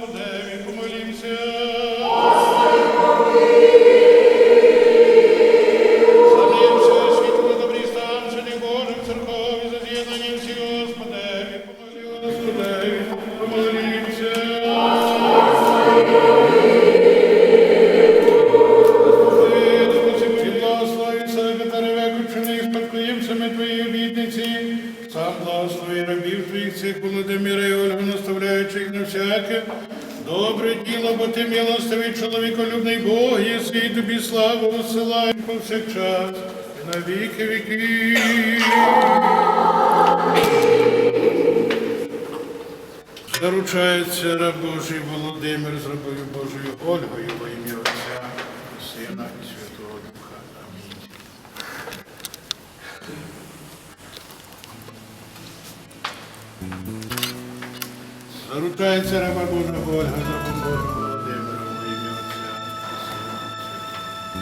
Господи. Сам благослови рабів Твоїх цих Володимира і Ольгу, наставляючих на всяке. Добре діло, бо ти милостивий чоловіколюбний Бог, єси і тобі славу посилай повсякчас, і на віки віків. Заручається раб Божий Володимир з рабою Божою Ольгою во ім'я Отця, і Сина і Святого Духа. Амінь. Заручається раба Божа Ольга з рабом Божим Володимиром во ім'я Отця і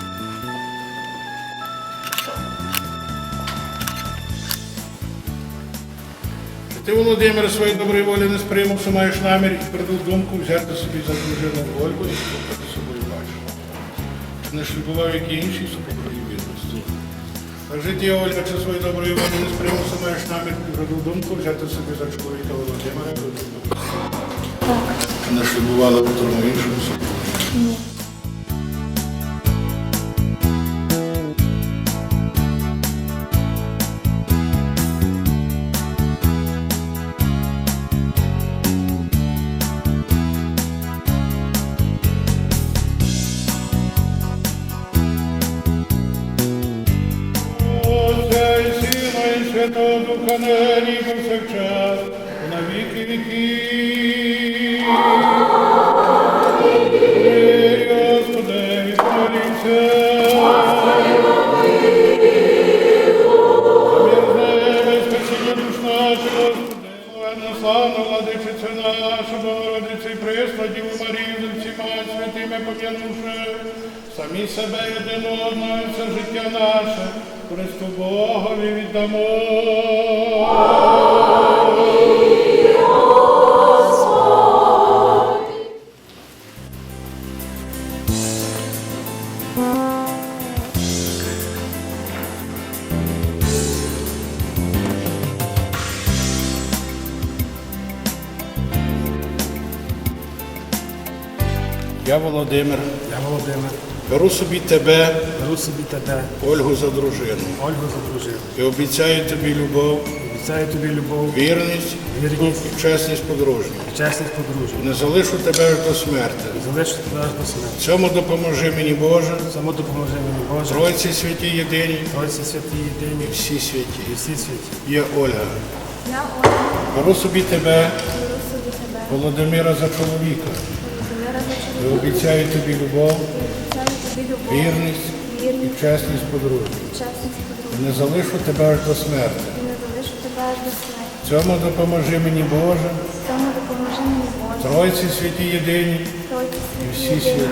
Чи ти, Володимир, своєї доброї волі не з примусу маєш намір і придав думку взяти собі за дружину Ольгу і слухати собою бачу. Не шлюбував які інші супруги відності? Так життя Ольга, своєї доброї волі не спрямуся маєш намір і думку взяти собі за чоловіка Володимира? Так. не шлюбувала в тому іншому собі? Отця Святого Духа нині і повсякчас, на віки. Ей, Господи, помолімся. Славна, владичиця наша, Богородиця і Діву Марію, з всіма святими пом'янувши, самі себе одного, все життя наше, Христу Богові віддамо. Я, Володимир, Я Володимир, беру собі тебе, беру собі тебе, Ольгу за дружину, Ольгу задружив. і обіцяю тобі любов, Обіцяю тобі любов, вірність вірність і чесність подружню. і чесність подружжя. Не залишу тебе аж до смерти. Залишу тебе аж до смерті. Цьому допоможи мені Боже, Само допоможи мені Боже, Тройці святі єдині, Тройці святі єдині і всі святі. і всі святі. Є Ольга. Я Ольга, Беру собі тебе, беру собі тебе, Володимира, за чоловіка. Володимира за чоловіка, любов, обіцяю тобі любов, вірність і чесність подружжя. Не залишу тебе аж до смерти. І не залишу тебе аж до смерті. В цьому допоможи мені Боже, цьому допоможи мені Боже, Тройці святі єдині. Тройці І всі святі, святі.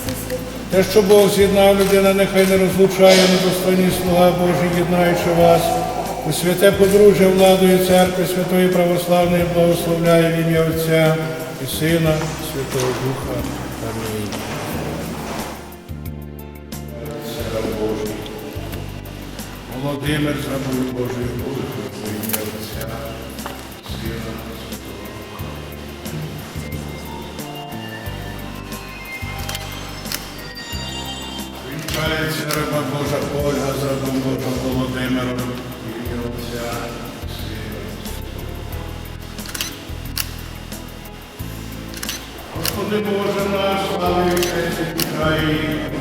всі святі. Те, що Бог з'єднав людина, нехай не розлучає недостойний слуга Божий, єднаючи вас. У святе подружжя владою церкви Святої Православної благословляє в ім'я Отця і Сина, Святого Духа. Володимир з рабою Божою в ім'я Отця, Сина, Святого. Вінчається раба Божа Ольга з рабом Божим Володимиром, ім'я Отця, Сина. Господи Боже наш, слави і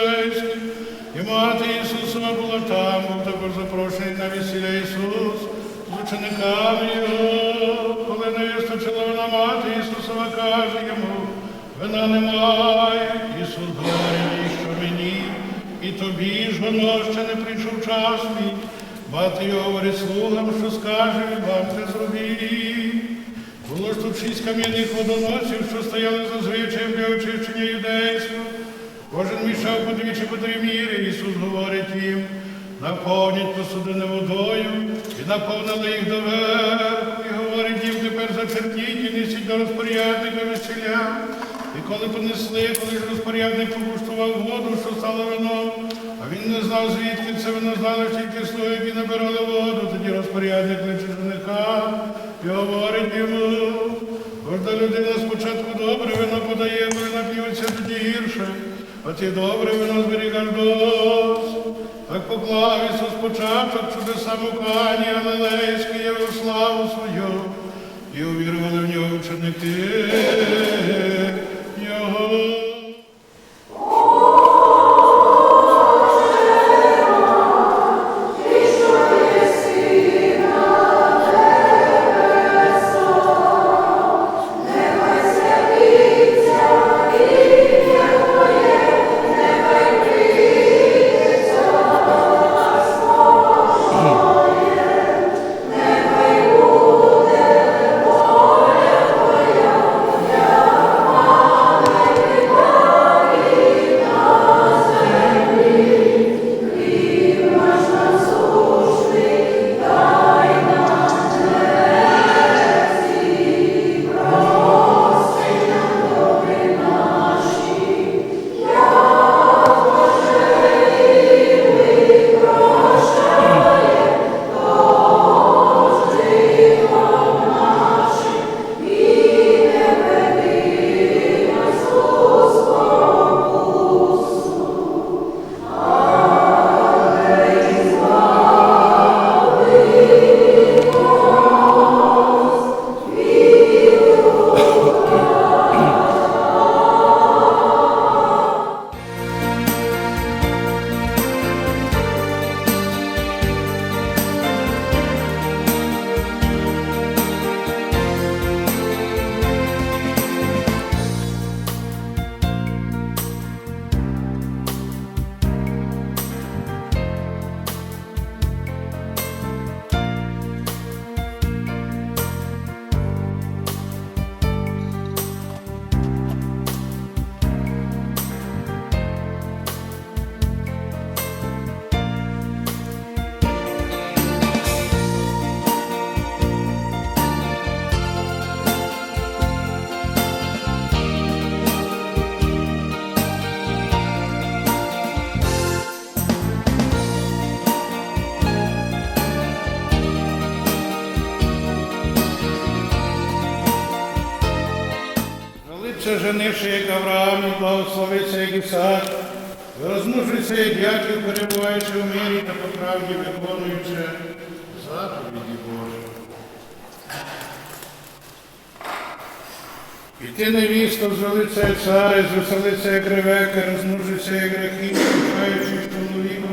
честь. І мати Ісуса була там, був також запрошений на весілля Ісус з учениками Його, коли не вистачила вона мати Ісусова каже йому, вина немає, Ісус говорить, що мені, і тобі ж воно ще не прийшов час мій. Мати його говорить слугам, що скаже, вам це зробіть. Було ж тут шість кам'яних водоносів, що стояли зазвичай звичаєм для очищення юдейського. Кожен мішав по двічі по три міри. Ісус говорить їм, наповніть посудини водою і наповнили їх доверху. І говорить їм, тепер зачерпніть і несіть до розпорядника весіля. І коли понесли, коли розпорядник покуштував воду, що стало вином, а він не знав, звідки це вино знали тільки слуги, які набирали воду. Тоді розпорядник кличе жениха і говорить йому, кожна людина спочатку добре вино подає, гірше. Ти добре вино зберігаш досу. Так поклав Ісус початок чудеса Мукані, Галилейський явив славу свою, і увірували в нього ученики Його. Женивши, як Авраам, і благословиться, як Ісак, розмножиться, як Яків, перебуваючи в мірі та по правді виконуючи заповіді Божі. І ти, невісто, звелиться, як цари, звеселиться, як ревека, розмножиться, як рахів, пишаючи чоловіком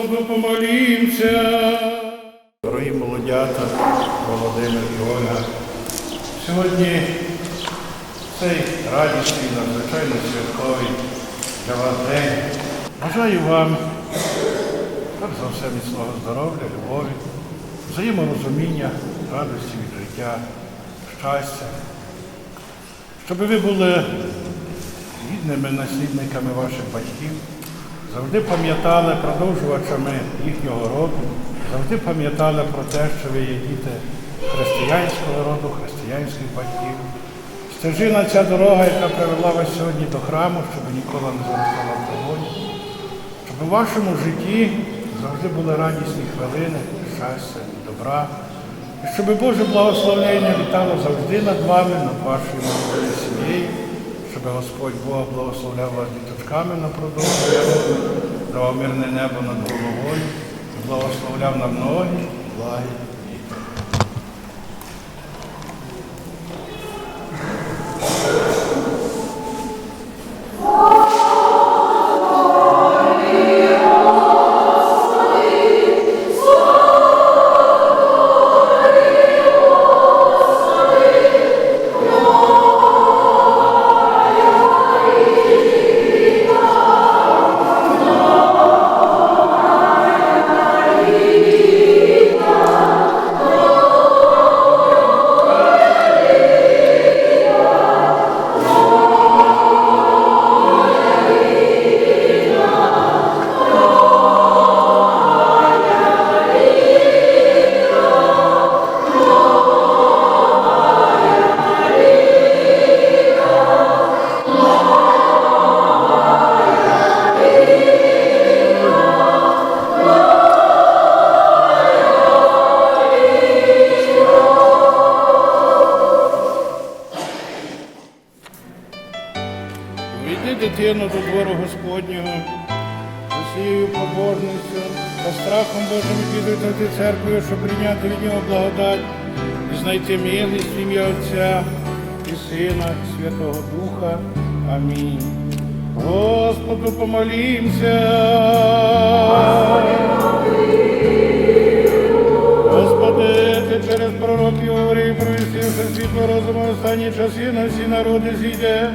Господу помолімся. Дорогі молодята, Володимир і Ольга. Сьогодні цей радісний, надзвичайно святковий для вас день. Бажаю вам, перш за все, міцного здоров'я, любові, взаєморозуміння, радості від життя, щастя. Щоб ви були гідними наслідниками ваших батьків, завжди пам'ятали продовжувачами їхнього роду, завжди пам'ятали про те, що ви є діти християнського роду, християнських батьків. Стежина ця дорога, яка привела вас сьогодні до храму, щоб ніколи не заростала в вогонь, щоб у вашому житті завжди були радісні хвилини, щастя добра, і щоб Боже благословення літало завжди над вами, над вашою сім'єю, щоб Господь Бог благословляв вас діточками на продовження, давав мирне небо над головою, благословляв нам ноги, благі дитину до двору Господнього, усією побожністю та страхом Божим відвідати церквою, щоб прийняти від нього благодать і знайти милість ім'я Отця і Сина, і Святого Духа. Амінь. Господу помолімся. Господи, через пророків говорив про істину світло розуму останні часи на всі народи зійде.